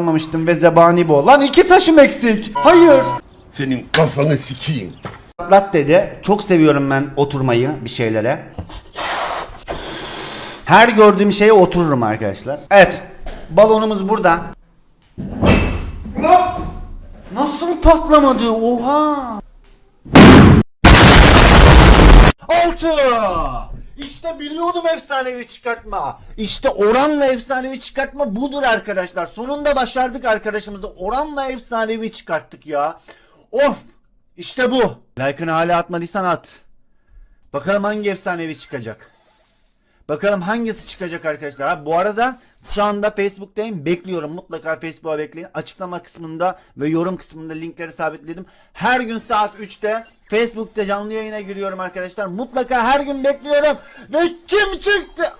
almamıştım ve zebani bu. Lan iki taşım eksik. Hayır. Senin kafanı sikeyim. Latte de çok seviyorum ben oturmayı bir şeylere. Her gördüğüm şeye otururum arkadaşlar. Evet. Balonumuz burada. Nasıl patlamadı? Oha! Altı! İşte biliyordum efsanevi çıkartma. İşte oranla efsanevi çıkartma budur arkadaşlar. Sonunda başardık arkadaşımızı. Oranla efsanevi çıkarttık ya. Of! İşte bu. Like'ını hala atmadıysan at. Bakalım hangi efsanevi çıkacak. Bakalım hangisi çıkacak arkadaşlar. Ha, bu arada şu anda Facebook'tayım. Bekliyorum. Mutlaka Facebook'a bekleyin. Açıklama kısmında ve yorum kısmında linkleri sabitledim. Her gün saat 3'te Facebook'ta canlı yayına giriyorum arkadaşlar. Mutlaka her gün bekliyorum. Ve kim çıktı?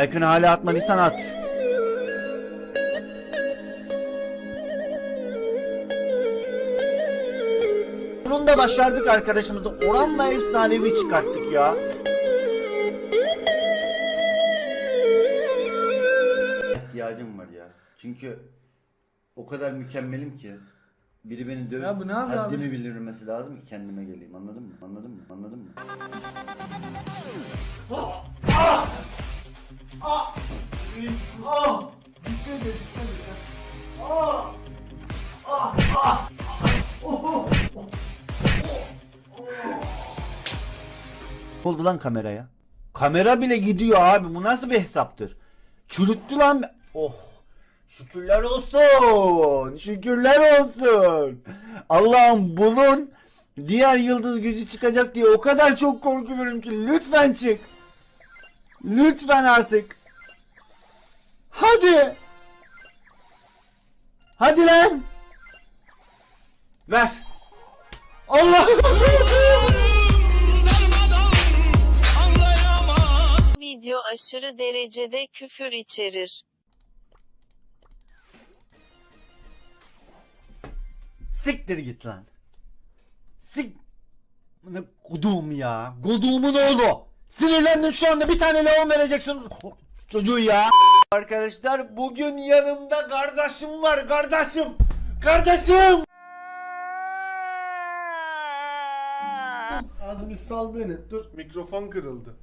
Like'ını hala atmadıysan at. Sonunda başardık arkadaşımızı. Oranla efsanevi çıkarttık ya. İhtiyacım var ya. Çünkü o kadar mükemmelim ki. Biri beni dövüp Ya bu ne abi? haddimi bildirmesi lazım ki kendime geleyim. Anladın mı? Anladın mı? Anladın mı? Ne oldu lan kameraya? Kamera bile gidiyor abi. Bu nasıl bir hesaptır? Çürüttü lan. Oh. Şükürler olsun. Şükürler olsun. Allah'ım bunun diğer yıldız gücü çıkacak diye o kadar çok korkuyorum ki lütfen çık. Lütfen artık. Hadi. Hadi lan. Ver. Allah. aşırı derecede küfür içerir. Siktir git lan. Sik... Ne kodum ya. Kodumun oğlu. Sinirlendim şu anda bir tane leon vereceksin. Çocuğu ya. Arkadaşlar bugün yanımda kardeşim var kardeşim. Kardeşim. Az bir sal beni. Dur mikrofon kırıldı.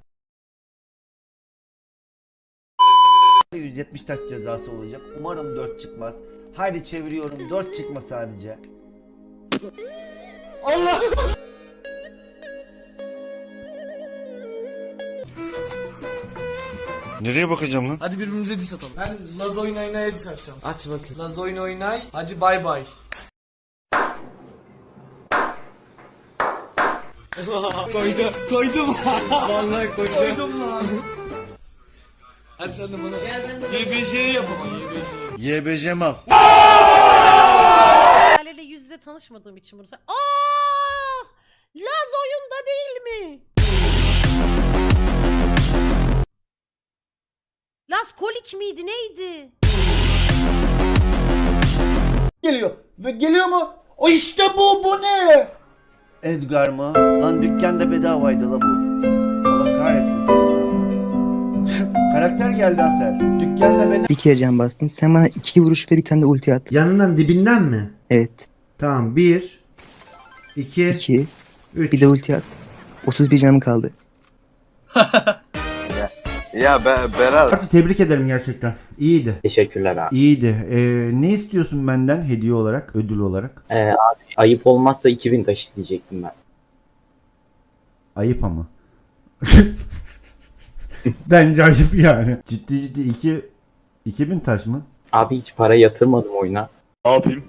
170 taş cezası olacak. Umarım 4 çıkmaz. Haydi çeviriyorum 4 çıkma sadece. Allah! Nereye bakacağım lan? Hadi birbirimize diss atalım. Ben Laz oyna oynaya diss atacağım. Aç bakayım. Laz oyna oynay. Hadi bay bay. koydum. Koydum. Vallahi koydum. Koydum lan. Hadi sen de bana. YBJ'yi yapalım. YBJ'yi. YBC mal. Aileyle yüz yüze tanışmadığım için bunu söyle. Aa! Laz oyunda değil mi? Laz kolik miydi neydi? Geliyor. Ve geliyor mu? O işte bu bu ne? Edgar mı? Lan dükkanda bedavaydı la bu. Allah kahretsin seni. Karakter geldi Aser. Dükkanda bedava. Bir kere can bastım. Sen bana iki vuruş ve bir tane de ulti at. Yanından dibinden mi? Evet. Tamam bir. iki, iki. Üç. Bir de ulti at. 31 canım kaldı. Ya be, Beral. Artı tebrik ederim gerçekten. İyiydi. Teşekkürler abi. İyiydi. Ee, ne istiyorsun benden hediye olarak, ödül olarak? Ee, abi ayıp olmazsa 2000 taş isteyecektim ben. Ayıp ama. Bence ayıp yani. Ciddi ciddi iki 2000 taş mı? Abi hiç para yatırmadım oyuna. Ne yapayım?